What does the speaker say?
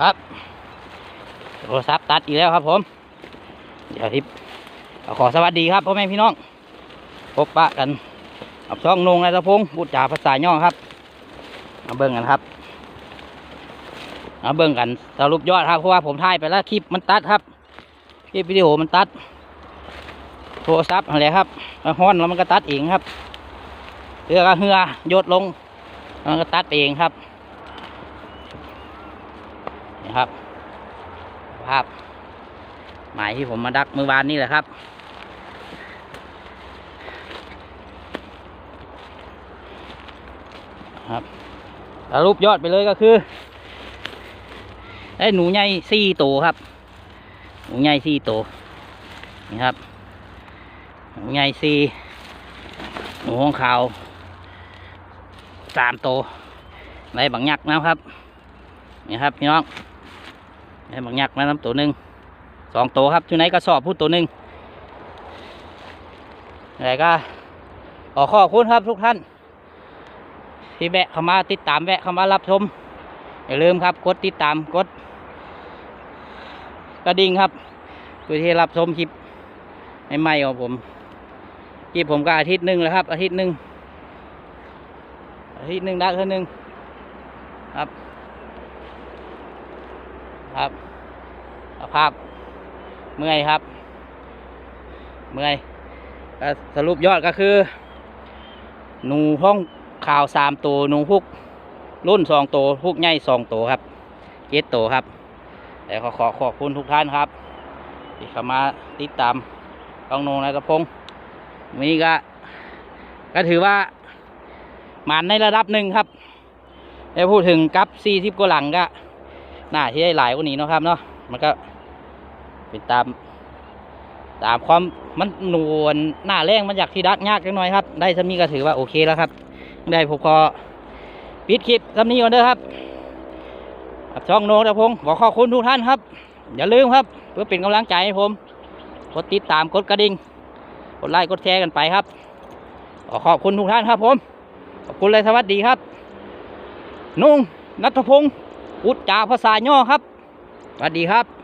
ครับโทรศัพท์ตัดอีกแล้วครับผม เดี๋ยวทิปขอสวัสดีครับพ่อแม่พี่น้อง พบปะกันกับช่องนงนายตะพงศ์พูดจาภาษาย่อครับ มาเบิ่งกันครับ มาเบิ่งกันสรุปยอดครับเพราะว่าผมถ่ายไปแล้วคลิปมันตัดครับคลิปวิดีโอมันตัด โทรศัพท์อะไรครับมันฮ้อนแล้วมันก็ตัดเองครับเรือก็เหือโยดลงมันก็ตัดเองครับ นี่ครับ ภาพ หมายที่ผมมาดักเมื่อวานนี่แหละครับ ครับสรุปยอดไปเลยก็คือ ได้หนูใหญ่สี่ตัวครับ หนูใหญ่สี่ตัวนี่ครับ หนูใหญ่สี่หนูของขาวสามตัวได้บางยักษ์นะครับ นี่ครับ พี่น้อง ได้บางยักษ์มาน้ำตัวหนึ่งสองตัวครับอยู่ไหนก็สอบพูดตัวหนึ่งอะไรก็ขอขอบคุณครับทุกท่าน ที่แวะเข้ามาติดตามแวะเข้ามารับชม อย่าลืมครับกดติดตามกด กระดิ่งครับเพื่อที่รับชมคลิปใหม่ๆของผมคลิปผมก็อาทิตย์หนึ่งแล้วครับ อาทิตย์หนึ่งอาทิตย์หนึ่งได้เท่านึงครับ ครับสภาพเมื่อยครับ เมื่อยสรุปยอดก็คือ หนูห้องข่าวสามตัวหนูพุกรุ่นสองตัวพุกใหญ่สองตัวครับเจ็ดตัวครับแต่ขอขอขอบคุณทุกท่านครับ ที่เข้ามาติดตามกองโนนายตะพงวันนี้ก็ก็ถือว่าหมันในระดับหนึ่งครับแล้วพูดถึงกับสี่สิบกว่าหลังก็ หน่าที่ได้หลายกว่านี้เนาะครับเนาะมันก็เป็นตาม ตามความมันนวนหน้าแรงมันอยากที่ดักยากจังหน่อยครับ ได้สำนี้ก็ถือว่าโอเคแล้วครับ ได้ผมขอปิดคลิปสำนี้ก่อนเด้อครับกับช่องโนตะพงศ์ขอขอบคุณทุกท่านครับ อย่าลืมครับ เพื่อเป็นกำลังใจให้ผมกดติดตามกดกระดิ่งกดไลค์กดแชร์กันไปครับขอขอบคุณทุกท่านครับผม ขอบคุณเลยสวัสดีครับ นุ่งนัทพงศ์ อุจจาภาษาย่อครับสวัสดีครับ